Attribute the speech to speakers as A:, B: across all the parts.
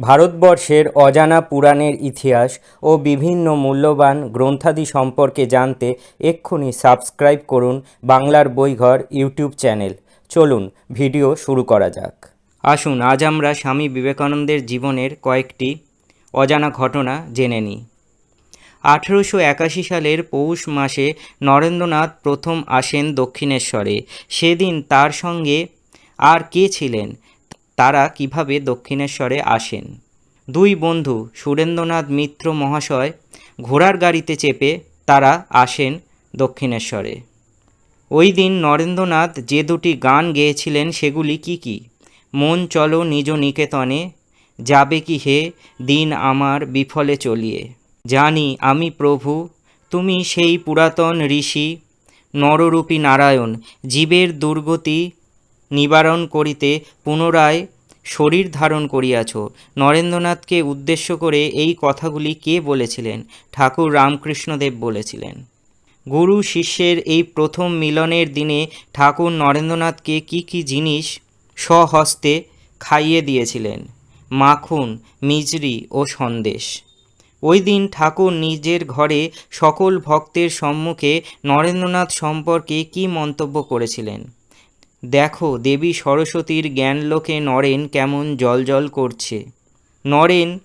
A: ভারতবর্ষের অজানা পুরাণের ইতিহাস ও বিভিন্ন মূল্যবান গ্রন্থাদি সম্পর্কে জানতে এক্ষুনি সাবস্ক্রাইব করুন বাংলার বইঘর ইউটিউব চ্যানেল। চলুন, ভিডিও শুরু করা যাক। আসুন, আজ আমরা স্বামী বিবেকানন্দের জীবনের কয়েকটি অজানা ঘটনা জেনে নিই। আঠেরোশো একাশি সালের পৌষ মাসে নরেন্দ্রনাথ প্রথম আসেন দক্ষিণেশ্বরে। সেদিন তার সঙ্গে আর কে ছিলেন? তারা কীভাবে দক্ষিণেশ্বরে আসেন? দুই বন্ধু, সুরেন্দ্রনাথ মিত্র মহাশয়, ঘোড়ার গাড়িতে চেপে তারা আসেন দক্ষিণেশ্বরে। ওই দিন নরেন্দ্রনাথ যে দুটি গান গেয়েছিলেন সেগুলি কি কি? মন চলো নিজ নিকেতনে, যাবে কি হে দিন আমার বিফলে চলিয়ে। জানি আমি প্রভু, তুমি সেই পুরাতন ঋষি, নররূপী নারায়ণ, জীবের দুর্গতি নিবারণ করিতে পুনরায় শরীর ধারণ করিয়াছ। নরেন্দ্রনাথকে উদ্দেশ্য করে এই কথাগুলি কে বলেছিলেন? ঠাকুর রামকৃষ্ণদেব বলেছিলেন। গুরু শিষ্যের এই প্রথম মিলনের দিনে ঠাকুর নরেন্দ্রনাথকে কি কি জিনিস স্বহস্তে খাইয়ে দিয়েছিলেন? মাখন, মিজরি ও সন্দেশ। ওই দিন ঠাকুর নিজের ঘরে সকল ভক্তের সম্মুখে নরেন্দ্রনাথ সম্পর্কে কি মন্তব্য করেছিলেন? দেখো, দেবী সরস্বতীর জ্ঞানলোকে নরেন কেমন জলজল করছে। নরেন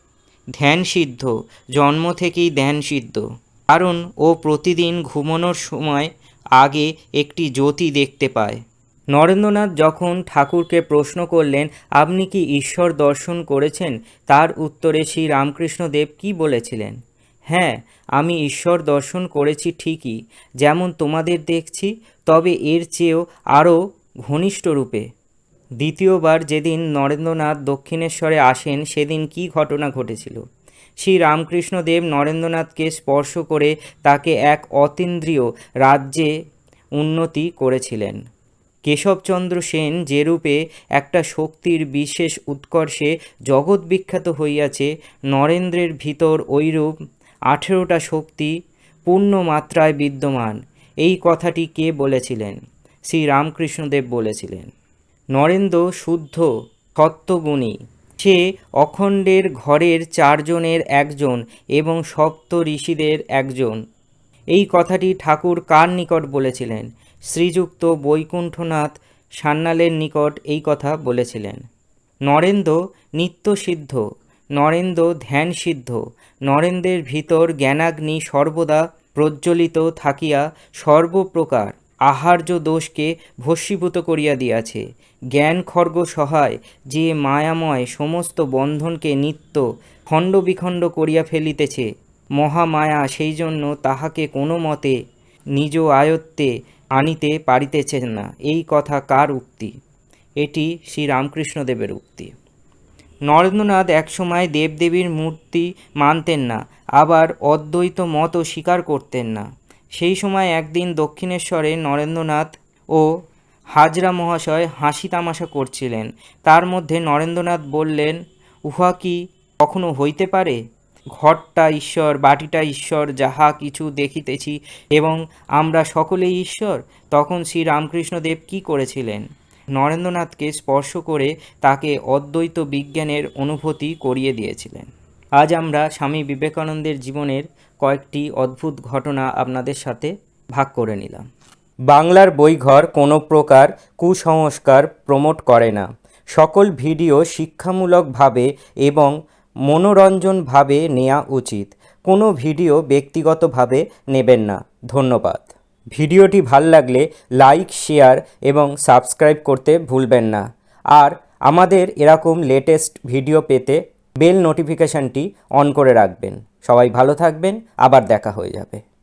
A: ধ্যানসিদ্ধ জন্ম থেকেই ধ্যানসিদ্ধ কারণ ও প্রতিদিন ঘুমানোর সময় আগে একটি জ্যোতি দেখতে পায়। নরেন্দ্রনাথ যখন ঠাকুরকে প্রশ্ন করলেন, আপনি কি ঈশ্বর দর্শন করেছেন? তার উত্তরে শ্রী রামকৃষ্ণদেব কি বলেছিলেন? হ্যাঁ আমি ঈশ্বর দর্শন করেছি ঠিকই। যেমন তোমাদের দেখছি, তবে এর চেয়েও আরও ঘনিষ্ঠ রূপে। দ্বিতীয়বার যেদিন নরেন্দ্রনাথ দক্ষিণেশ্বরে আসেন, সেদিন কি ঘটনা ঘটেছিল? শ্রী রামকৃষ্ণদেব নরেন্দ্রনাথকে স্পর্শ করে তাকে এক অতীন্দ্রিয় রাজ্যে উন্নতি করেছিলেন। কেশবচন্দ্র সেন যেরূপে একটা শক্তির বিশেষ উৎকর্ষে জগৎ বিখ্যাত হইয়াছে, নরেন্দ্রের ভিতর ঐরূপ আঠেরোটা শক্তি পূর্ণ মাত্রায় বিদ্যমান। এই কথাটি কে বলেছিলেন? শ্রী রামকৃষ্ণদেব বলেছিলেন, নরেন্দ্র শুদ্ধ, সত্যগুণী। সে অখণ্ডের ঘরের চারজনের একজন এবং সপ্ত ঋষিদের একজন এই কথাটি ঠাকুর কার নিকট বলেছিলেন? শ্রীযুক্ত বৈকুণ্ঠনাথ সান্যালের নিকট এই কথা বলেছিলেন, নরেন্দ্র নিত্যসিদ্ধ, নরেন্দ্র ধ্যানসিদ্ধ, নরেন্দ্রের ভিতর জ্ঞানাগ্নি সর্বদা প্রজ্বলিত থাকিয়া সর্বপ্রকার। আহার্য দোষকে ভস্মীভূত করিয়া দিয়াছে। জ্ঞান খর্গ সহায়, যে মায়াময় সমস্ত বন্ধনকে নিত্য খণ্ডবিখণ্ড করিয়া ফেলিতেছে, মহামায়া সেই জন্য তাহাকে কোনো মতে নিজ আয়ত্তে আনিতে পারিতেছেন না। এই কথা কার উক্তি? এটি শ্রী রামকৃষ্ণদেবের উক্তি। নরেন্দ্রনাথ একসময় দেবদেবীর মূর্তি মানতেন না, আবার অদ্বৈত মতও স্বীকার করতেন না। সেই সময় একদিন দক্ষিণেশ্বরে নরেন্দ্রনাথ ও হাজরা মহাশয় হাসি তামাশা করছিলেন। তার মধ্যে নরেন্দ্রনাথ বললেন, উহা কি কখনো হইতে পারে? ঘরটা ঈশ্বর, বাটিটা ঈশ্বর, যাহা কিছু দেখিতেছি এবং আমরা সকলেই ঈশ্বর, তখন শ্রী রামকৃষ্ণদেব কি করেছিলেন? নরেন্দ্রনাথকে স্পর্শ করে তাকে অদ্বৈত বিজ্ঞানের অনুভূতি করিয়ে দিয়েছিলেন। আজ আমরা স্বামী বিবেকানন্দের জীবনের কয়েকটি অদ্ভুত ঘটনা আপনাদের সাথে ভাগ করে নিলাম। বাংলার বইঘর কোনো প্রকার কুসংস্কার প্রমোট করে না। সকল ভিডিও শিক্ষামূলকভাবে এবং মনোরঞ্জনভাবে নেওয়া উচিত। কোনো ভিডিও ব্যক্তিগতভাবে নেবেন না। ধন্যবাদ। ভিডিওটি ভালো লাগলে লাইক, শেয়ার এবং সাবস্ক্রাইব করতে ভুলবেন না। আর আমাদের এরকম লেটেস্ট ভিডিও পেতে বেল নোটিফিকেশানটি অন করে রাখবেন। সবাই ভালো থাকবেন আবার দেখা হয়ে যাবে।